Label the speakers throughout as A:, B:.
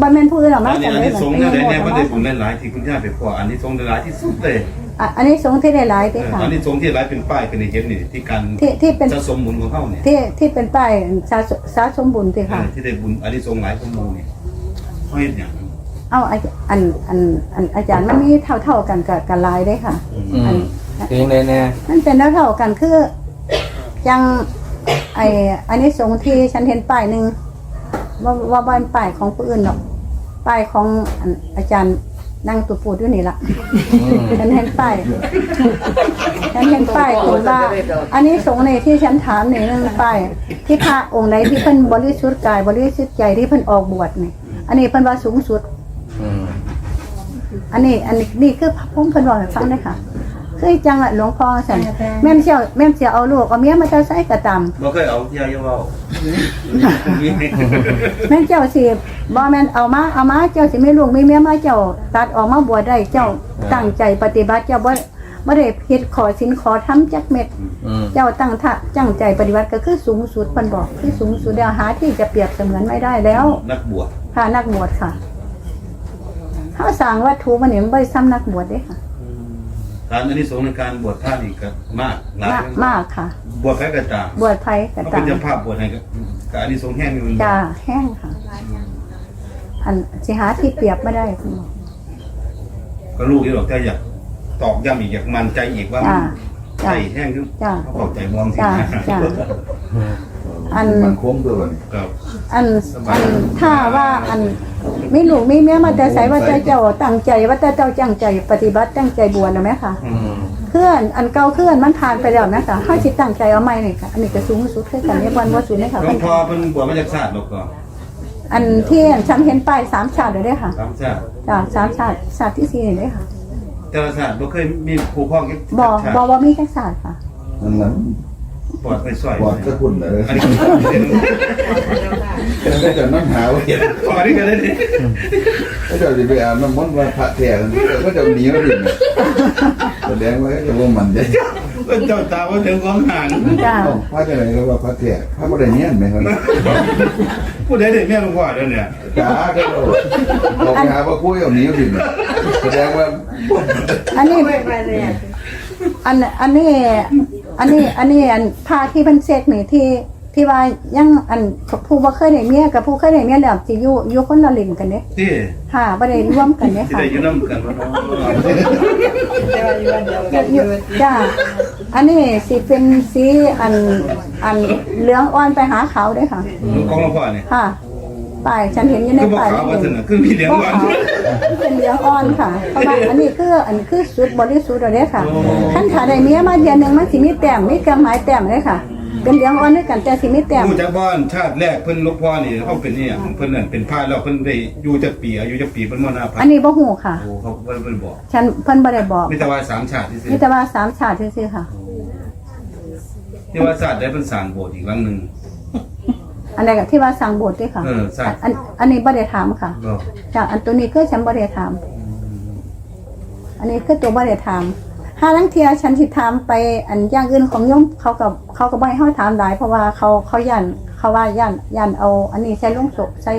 A: บ่แม่นผู้อื่นหรอก
B: อั
A: มาน
B: นี้
A: จาก
B: อัน
A: ไหน
B: นี้
A: บัด
B: สงฆ์
A: นี้
B: เนี่ย
A: หม
B: เนี่ย
A: ด
B: มัน
A: แล้
B: ได้
A: ว
B: ผลหลายๆที่คุณย่าไปพออันนี้สงฆ์หลายที่สุดเลย
A: อะอันนี้สงฆ์ที่ได้หลายเด้อค่ะ
B: อันนี้สงฆ์ที่หลายเป็นป้ายเป็นเห็นนี่ที่การ
A: ที่ที่เป็น
B: สะสมบุญของเขาเนี่ย
A: ที่ที่เป็นป้ายสาสาสมบุญสิค่ะ
B: ที่ได้บุญอันนี้สงฆ์หลายข้อมูลนี่เขาเห็นอย่าง
A: เอาอันอันอันอันอาจารย์มันมีเท่าเท่าๆกันกับกับลายได้ค่ะ
C: อืมเพลงแน่
A: มันเป็นเท่าเท่าๆกันคือยังไออันนี้สงส์ที่ฉันเห็นป้ายหนึ่ง ว่าว่าบ้านป้ายของผู้อื่นหรอกป้ายของอันอาจารย์นั่งตัวปูดอยู่นี่ละ
C: ๆอืม
A: ฉันเห็นป้ายฉันเห็นป้ายคุณว่าอันนี้สงฆ์ในที่ฉันถามในเรื่องป้ายที่พระองค์ไหนที่เพิ่นบริสุทธิ์กายบริสุทธิ์ใจที่เพิ่นออกบวชนี่อันนี้เพิ่นว่าสูงสุด
C: อืม
A: อันนี้ อันนี้นี่คือพระพุ่มเพิ่นบอกให้ฟังเลยค่ะ คือจังอะหลวงพ่อสั่นแม่นเสียวแม่นเสียเอาลูกเอาเมียมาจะใส่กระตำ
B: บ่เคยเอายาเยาเว้า
A: แม่นเจ้าสิบ่แม่นเอามาเอามาเจ้าสิไม่ลูกไม่เมียมาเจ้า ตัดออกมาบวชได้เจ้าตั้งใจปฏิบัติเจ้าบ่บ่ได้ผิดขอศีลขอธรรมจักเม็ด
C: อืม
A: เจ้าตั้งท่าจังใจปฏิบัติก็คือสูงสุดเพิ่นบอกคือสูงสุดแล้วหาที่จะเปรียบเสมือนไม่ได้แล้ว
B: นักบวช
A: ค่ะนักบวชค่ะเขาสร้างวัตถุมันนี่มันบ่ได้ซ้ำนักบวชเด้ค่ะ
B: การอันนี้สงฆ์ในการบวชท่านนี่ก็มากหลาย
A: มากมากค่ะ
B: บวชใครก็ตาม
A: บวชไผก็
B: เขา
A: ตา
B: เป็น
A: ม
B: เจ้าภาพบวชให้ก็ก็อันนี้สงฆ์แห้งนี่มัน
A: จ้าแห้งค่ะ อันสิหาที่เปรียบไม่ได้คุณหมอ
B: ก็ลูกที่บอกแต่อยากตอกย้ำอีกอยากมั่นใจอีกว่า
A: จ้า
B: ใจ
A: จ้า
B: แห้งขึ้น
A: จ้ะ
B: เขาบอกใจมองสิ
A: จ้ะจ้ะ อัน
D: มันโค้งตัวเลย
B: ครับ
A: อันอันถ้าว่าอัน มีลูกมีเมียมาแต่ใสว่าแต่เจ้าตั้งใจว่าแต่เจ้าจังใจปฏิบัติตั้งใจบวชนะไหมคะ
C: อืม
A: เพื่อนอันเก่าเพื่อนมันผ่านไปแล้วนะคะห้าสิตั้งใจเอาใหม่นี่ค่ะอันนี้ก็สูงสุดคือกันนี่วันว่าสูงนี่ค่ะ
B: หลวงพ่อเพิ่นบวชมาจากชาติบอกก่อน
A: อันที่ฉันเห็นป้ายสามชาติเลยเด้อค่ะ
B: สามชาติ
A: จ้าสามชาติชาติที่สี่นี่เลยค่ะ
B: แต่ละชาติบ่เคยมีผู้พ้องกัน
A: บอ
B: ชาติ
A: บอว่ามีแค่ศาสตร์ค่ะ
D: นั่นแหละ
B: ปอดไปสอย
D: บอดสกุลเลย
B: อันนี้ก็เห็น
D: ก็จะนั่งหาว่า
B: เห็นปอดนี่ก็ได้ดิ
D: ก็จะไปอาบน้ำมนต์ว่าพระแท้กันก็จะหนีมาดิแสดงว่าจะว่ามันจะ
B: เจ้าตาว่าถึงของห่าง
A: จ้า
D: พระจะไหนก็ว่าพระแท้พระบ่ได้เนียนไหมครับ
B: ผู้ใดได้แม่หลวงพ่อเด้อเนี่ย
D: จ้าก็เราไปหาว่าคุยเอาหนีมาดิแสดงว่า
A: อันนี้อันอันนี้ อันนี้ อันนี้อันพาที่เพันเซกนี่ที่ที่ว่ายังอันผู้บ่เคยได้เมียกับผู้เคยได้เมียแล้วสิอยู่อยู่คนละลินกันเด้
B: ที่
A: ค่ะบ่ได้ร่วมกันเด้
B: ที่
A: ค่ะ
B: ได้อยู่นำกันว่าเนาะ
A: อยู่จ้าอันนี้สิเป็นสีอันอันเหลืองอ่อนไปหาขาวเด้ค่ะ
B: ของหลวงพ่อนี่
A: ค่ะ ป้ายฉันเห็นอยู่ใน
B: คือบ่
A: ป้าย
B: ขาวว่าซั่นน่ะคือมีเหลือง
A: บ่
B: หวาน
A: ขาวเป็นเหลืองอ่อนค่ะเพราะว่าอันนี้คืออันคือสุดบริสุทธิ์แล้วเด้ค่ะขั้นถ้าได้เมียมาเดือนหนึ่งมันสิมีแต้มมีกำหมายแต้มเลยค่ะ เป็นเหลืองอ่อนด้วยกันแต่สิมีแต้ม
B: อยู่จากบ้านชาติแรกเพิ่นหลวงพ่อนี่เฮาเป็นนี่เพิ่นนั่นเป็นพระแล้วเพิ่นได้อยู่จักปีอายุจักปีเพิ่นมรณภาพ
A: อันนี้บ่ฮู้ค่ะ
B: โอ้เขาเพิ่นเพิ่นบอก
A: ฉันเพิ่นบ่ได้บอก
B: มีแต่ว่าสามชาติที่ซื่อ
A: มีแต่ว่าสามชาติซื่อๆค่ะ
B: ที่ว่าชาติได้เพิ่นสร้างโบสถ์อีกหลังหนึง
A: อันใดก็ที่ว่าสั่งโบสถ์ด้วยค่ะ
B: เออใช่
A: อันอันนี้บ่ได้ถามค่ะ
B: ก็
A: จากอันตัวนี้คือฉันบ่ได้ถาม อันนี้คือตัวบ่ได้ถามห้าลังเทียฉันสิถามไปอันอย่างอื่นของโยมเขากับเขาก็บ่ให้เฮาถามหลายเพราะว่าเขาเขาย่านเขาว่าย่านย่านเอา อันนี้ใส่ลงศพใส่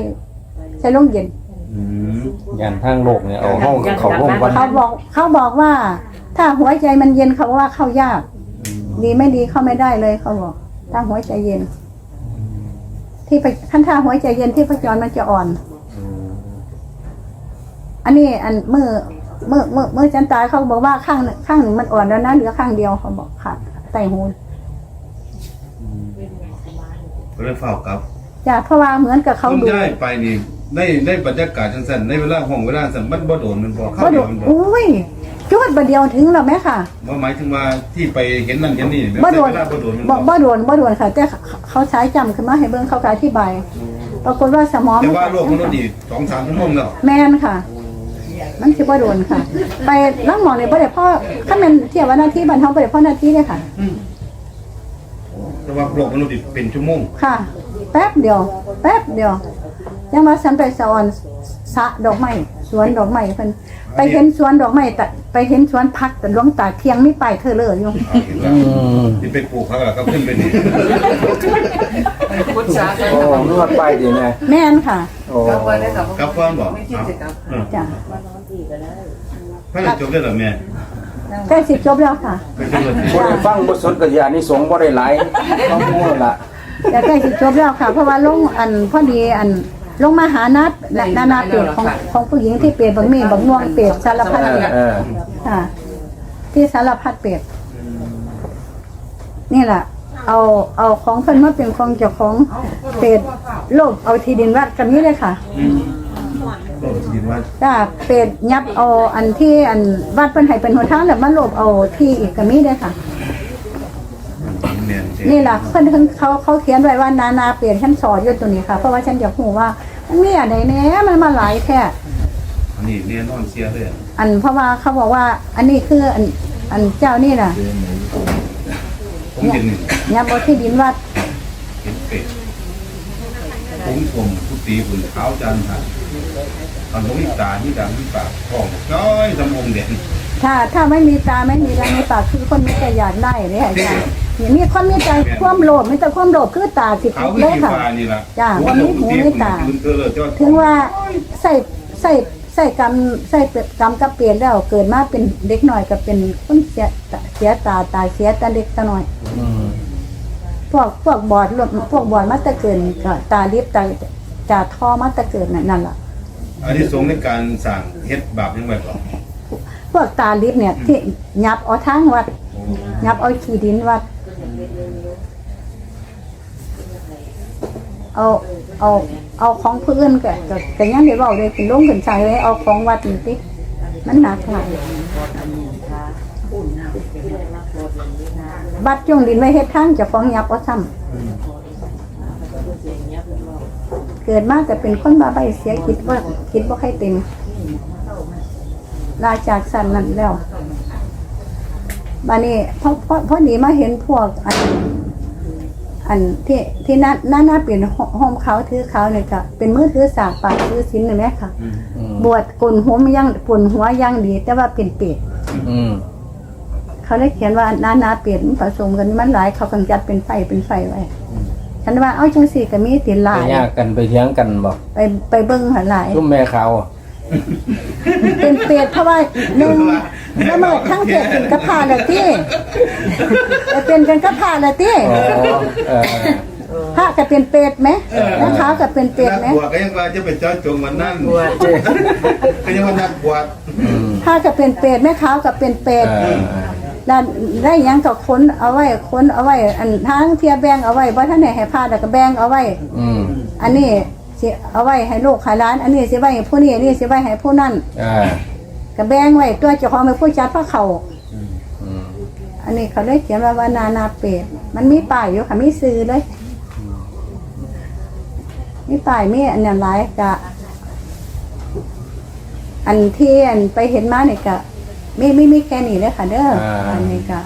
A: ใส่ลงเย็น
B: อืม
C: ยันทางโลกเนี่ยเอาห้องเขาร่วมกัน
A: เขาบอกเขาบอกว่า ถ้าหัวใจมันเย็นเขาว่าเข้ายาก ดีไม่ดีเข้าไม่ได้เลยเขาบอก ถ้าหัวใจเย็น ที่ไปขั้นถ้าหัวใจเย็นที่พระจรมันจะอ่อนอันนี้อันเมื่อเมื่อเมื่อเมื่อจันตายเขาบอกว่าข้างหนึ่งข้างหนึ่งมันอ่อนแล้วนะเหลือข้างเดียวเขาบอกขาดไตหู
B: ก็เลยเฝ้ากับ
A: จ้ะเพราะว่าเหมือนกับเขา
B: เขา
A: ดู
B: ย้ายไปนี่ในในบรรยากาศจังซั่นในเวลาห้องเวลาซั่นมันบ่โดนมันบ่เข้า
A: ว่
B: เดี
A: ดู
B: ยวมันบ่
A: อุ้ย จวดประเดียวถึงแล้วไหมค่ะ
B: บ่หมายถึงว่าที่ไปเห็นนั่นเห็นนี่แบบ
A: บ่โดน
B: เวลาบ่โดนมัน
A: บ่
B: บ่
A: บ่โดนบ่โดนค่ะ แต่เขาใช้จำขึ้นมาให้เบิ่งเขาก็อธิบาย ปรากฏว่าสมอง
B: แต่ว่าโลกมนุษย์นี่2-3ชั่วโมงแล้ว
A: แม่นค่ะ มันสิบ่โดนค่ะ ไปล้างหมองเนี่ยบ่ได้พ่อถ้าแม่นเทียบว่าหน้าที่บ้านเฮาบ่ได้พ่อหน้าที่เลยค่ะ
B: แต่ว่าโลกมนุษย์นี่เป็นชั่วโมง
A: ค่ะ แป๊บเดียว แป๊บเดียว ยังมาสันไปสอนสระดอกไม้สวนดอกไม้เพิ่น ไปเห็นสวนดอกไม้แต่ไปเห็นสวนพักแต่หลวงตาเที่ยงไม่ไปเธอเลยอยู่
B: เอาเห็นแล้วที่ไปปลูกเขาแล้วก็ขึ้นไปนี่
E: พุทธศาส
C: โอ้
E: นา
C: นวดไปดีนะ
A: แม่นค่ะ
C: โอ้
E: กลับวันได้กับ
B: กลับก่อนบอก
E: ไม่คิดจะกลับ
B: เออ
A: จ้ะ
B: พระนจบได้เหรอแม่
A: ใกล้สิจบแล้วค่ะ
B: ไปจบเลย
C: บ่ได้ฟังบ่สดกับยานิสงส์บ่ได้หลายต้องพูดละ
A: แต่ใกล้สิจบแล้วค่ะ เพราะว่าลงอันพอดีอัน ลงมาหานัดนานาเปรตของของผู้หญิงที่เปรตบางมีบางม่วงเปรตสารพัด
C: เอ
A: เปร
C: อ
A: ต
C: เออ
A: ค่ะที่สารพัดเปรตนี่แหละเอาเอาของเพิ่นมาเป็นของเจ้าของเปรตโลภเอาที่ดินวัดกันนี้เลยค่ะ
B: โอ้ยินว่า
A: จ้าเปรตยับเอาอันที่อันวัดเพิ่นให้เป็นหนทางแล้วมาโลภเอาที่อีกกันนี้เลยค่ะ
B: แม่นเจ๊
A: นี่แหละเพิ่นเพิ่นเขาเขาเขียนไว้ว่านานาเปลี่ยนฉันสอนอยู่ตัวนี้ค่ะ เพราะว่าฉันอยากรู้ว่า มันมีอะไรแหน่มันมาหลายแท้
B: อันนี้เรียนนอนเสียเลย
A: อันเพราะว่าเขาบอกว่า อันนี้คืออันอันเจ้านี่น่ะ
B: ผมเห็นนี่
A: ยับเอาที่ดินวัด
B: เห็นเป็ดผมผมทุกตีบุญขาวจันทร์ค่ะตอนผมมีตาที่ดำที่ปากทองจ้อยสมองเด่น
A: ถ้าถ้าไม่มีตาไม่มีอะไรในปากคือคนมีแต่อยากได้เลยอาจารย์อย่างนี้คนมีใจความโลภมีแต่ความโลภคือตาสิ
B: เขา
A: ติด
B: คือ
A: เลย
B: สี
A: ค่ะ
B: ฟ้านี่ล่ะ
A: จ้าวันนี้หมูนี่ตาถึงว่าใส่ใส่ใส่กรรมใส่กรรมกับเปลี่ยนแล้วเกิดมาเป็นเด็กหน่อยก็เป็นคนเสียเสียตาตาเสียตาเด็กตาหน่อย
C: อืม
A: พวกพวกบอดรวมพวกบอดมาแตะเกินก็ตาลิบตาจาท่อมาแตะเกินน่ะนั่นล่ะ
B: อันนี้สงในการสั่งเฮ็ดบาปยังไงก่อน
A: พ วกตาลิบเนี่ย ที่ยับเอาทางวัด ยับเอาขี้ดินวัด เอาเอาเอาของผู้อื่นก็ก็ก็ยังได้เว้าเลยเป็นลงขึ้นใจเลยเอาของวัดนี่ติมันหนักหลายบัดจงดินไว้เฮ็ดทางเจะฟ้าของยับเอาซ้ำเกิดมาก็เป็นคนบาใบเสียคิดว่าคิดว่าใครเต็ม ลาจากสันนั้นแล้วบานี้พอพอพอดีมาเห็นพวกอัน อันที่ที่หน้าหน้าหน้าเปลี่ยนห้อมเขาถือเขาเนี่ยก็เป็นมือถือสากปากถือสินเลยไหมค่ะ
C: อืม
A: บวชกุนหัวมันยังปุนหัวยังดี แต่ว่าเป็นเปรต
C: อืม
A: เขาได้เขียนว่าหน้าหน้าเปรตมันผสมกันมันหลายเขากำจัดเป็นไฟเป็นไฟไว้ฉันว่าเอาจังสี่ก็มีติดหลา
C: ไป
A: ย
C: ยากกันไปเถียงกันบ่
A: ไปไปเบิ้งหาหลาย
C: ซุ่มแม่เขาอะ
A: เป็นเปรตเพราะว่าหนึ่งละเมิดทั้งเปรตเป็นกระพาเลยที่ไปเป็นกันกระพาเลยที่
C: อ๋อเออ
A: พระก็เป็นเปรตไหมนะคะก็เป็นเปรตไหม
B: นักบวชก็ยังว่าจะเป็นเจ้าจงวันนั้น
E: บวช
B: ก็ยังว่านักบวช
C: อืม
A: ผ้าก็เป็นเปรตแม่ขาวก็เป็นเปรต
C: เออ
A: แล้วได้หยังก็ค้นเอาไว้ค้นเอาไว้ อันทางเทียแบงเอาไว้บ่ท่านไหนให้ผ้าแล้วก็แบงเอาไว้
C: อืม
A: อันนี้ สิเอาไว้ให้ลูกให้หลาน อันนี้สิไว้ให้ผู้นี้อันนี้สิไว้ให้ผู้นั้น
C: อ่า
A: ก็แบงไว้ตัวเจ้าของเป็นผู้จัดพระเขา
C: อืม
A: อันนี้เขาได้เขียนว่าว่านานาเปรตมันมีป้ายอยู่ค่ะมีซื้อเลยมีป้ายมีอันนั้นหลายกะ อันที่อันไปเห็นมาเนี่ยกะมีมีมีแค่นี้เลยค่ะ เด้ออันนี้กะ